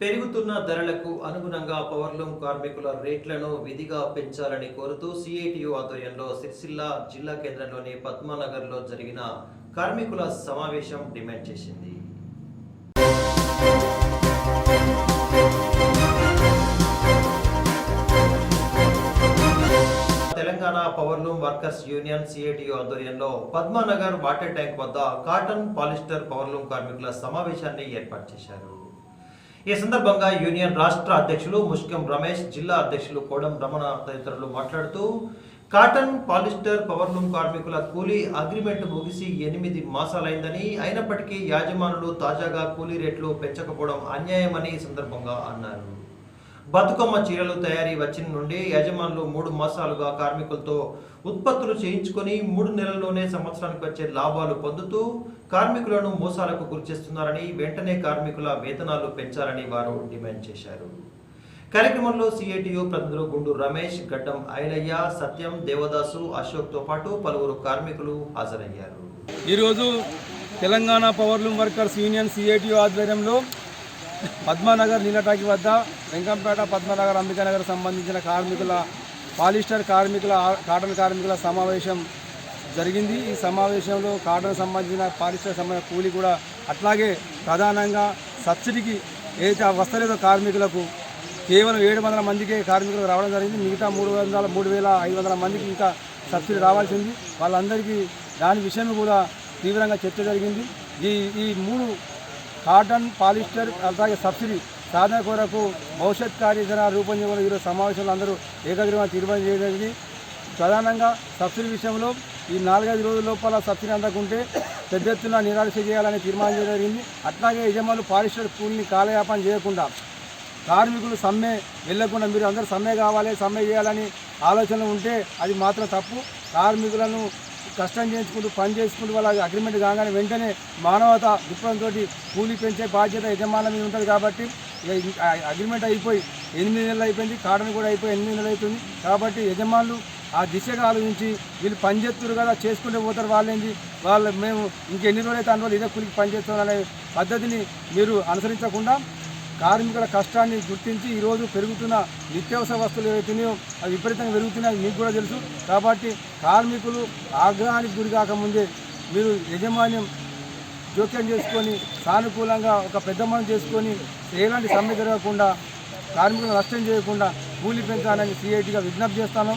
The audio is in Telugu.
పెరుగుతున్న ధరలకు అనుగుణంగా పవర్లూమ్ కార్మికుల రేట్లను విధిగా పెంచాలని కోరుతూ సిఐటియు ఆధ్వర్యంలో సిరిసిల్ల జిల్లా కేంద్రంలోని పద్మానగర్లో జరిగిన కార్మికుల సమావేశం డిమాండ్ చేసింది. Telangana powerloom workers union CITU ఆధ్వర్యంలో పద్మానగర్ వాటర్ ట్యాంక్ వద్ద కాటన్ పాలిస్టర్ పవర్లూమ్ కార్మికుల సమావేశాన్ని ఏర్పాటు చేశారు. ఈ సందర్భంగా యూనియన్ రాష్ట్ర అధ్యక్షులు ముష్కం రమేష్ జిల్లా అధ్యక్షులు కోడం రమణ తదితరులు మాట్లాడుతూ కాటన్ పాలిస్టర్ పవర్లూమ్ కార్మికుల కూలీ అగ్రిమెంట్ ముగిసి ఎనిమిది మాసాలైందని అయినప్పటికీ యాజమానులు తాజాగా కూలీ రేట్లు పెంచకపోవడం అన్యాయమని ఈ సందర్భంగా అన్నారు. బతుకమ్మ చీరలు తయారీ వచ్చిన నుండి యజమానులు మూడు మాసాలుగా కార్మికులతో ఉత్పత్తులు చేయించుకొని మూడు నెలల్లోనే సంవత్సరానికి వచ్చే లాభాలు పొందుతూ కార్మికులను మోసాలకు గురిచేస్తున్నారని వెంటనే కార్మికుల వేతనాలు పెంచాలని వారు డిమాండ్ చేశారు. కార్యక్రమంలో సిఐటియు ప్రతినిధులు గుండు రమేష్ గడ్డం ఐలయ్య సత్యం దేవదాసు అశోక్తో పాటు పలువురు కార్మికులు హాజరయ్యారు. ఈరోజు Telangana powerloom workers union CITU ఆధ్వర్యంలో పద్మానగర్ నీలటాకి వద్ద వెంకంపేట పద్మనగర్ అంబికానగర్ సంబంధించిన కార్మికుల పాలిస్టర్ కార్మికుల కాటన్ కార్మికుల సమావేశం జరిగింది. ఈ సమావేశంలో కాటన్ సంబంధించిన పాలిస్టర్ సంబంధించిన కూలి కూడా అట్లాగే ప్రధానంగా సబ్సిడీకి ఏదైతే వస్తలేదో కార్మికులకు. కేవలం ఏడు వందల మందికే కార్మికులకు రావడం జరిగింది. మిగతా మూడు వందల మూడు వేల ఐదు వందల మందికి ఇంకా సబ్సిడీ రావాల్సింది వాళ్ళందరికీ దాని విషయం కూడా తీవ్రంగా చర్చ జరిగింది. ఈ ఈ మూడు కాటన్ పాలిస్టర్ అలాగే సబ్సిడీ సాధన కొరకు భవిష్యత్ కార్యాచరణ రూపొందించడం ఈరోజు సమావేశంలో అందరూ ఏకగ్రీవంగా తీర్మానం చేయడం జరిగింది. ప్రధానంగా సబ్సిడీ విషయంలో ఈ నాలుగైదు రోజుల లోపల సబ్సిడీ అందకుంటే పెద్ద ఎత్తున నిరాశ చేయాలని తీర్మానం చేయడం జరిగింది. అట్లాగే యజమానులు పాలిస్టర్ కూలిని కాలయాపన చేయకుండా కార్మికులు సమ్మె వెళ్ళకుండా మీరు అందరూ సమ్మె కావాలి సమ్మె చేయాలని ఆలోచన ఉంటే అది మాత్రం తప్పు. కార్మికులను కష్టం చేయించుకుంటూ పని చేసుకుంటూ వాళ్ళ అగ్రిమెంట్ కాగానే వెంటనే మానవత దృక్పథంతో కూలీ పెంచే బాధ్యత యజమానుల మీద ఉంటుంది కాబట్టి అగ్రిమెంట్ అయిపోయి ఎనిమిది నెలలు అయిపోయింది కాటన్ కూడా అయిపోయి ఎనిమిది నెలలు అవుతుంది కాబట్టి యజమానులు ఆ దిశగా ఆలోచించి వీళ్ళు పని చేస్తున్నారు కదా చేసుకుంటే పోతారు వాళ్ళేంది? వాళ్ళు మేము ఇంకెన్ని రోజులు అయితే అన్ని రోజులు ఇదే కూలికి పని అనే పద్ధతిని మీరు అనుసరించకుండా కార్మికుల కష్టాన్ని గుర్తించి ఈరోజు పెరుగుతున్న నిత్యావసర వస్తువులు ఏవైతున్నాయో అవి విపరీతంగా పెరుగుతున్నాయి మీకు కూడా తెలుసు. కాబట్టి కార్మికులు ఆగ్రహానికి గురి కాకముందే మీరు యజమాన్యం జోక్యం చేసుకొని సానుకూలంగా ఒక పెద్ద మనం చేసుకొని ఎలాంటి సమ్మె జరగకుండా కార్మికులను నష్టం చేయకుండా కూలి పెంచాలని సిఐటిగా విజ్ఞప్తి చేస్తాను.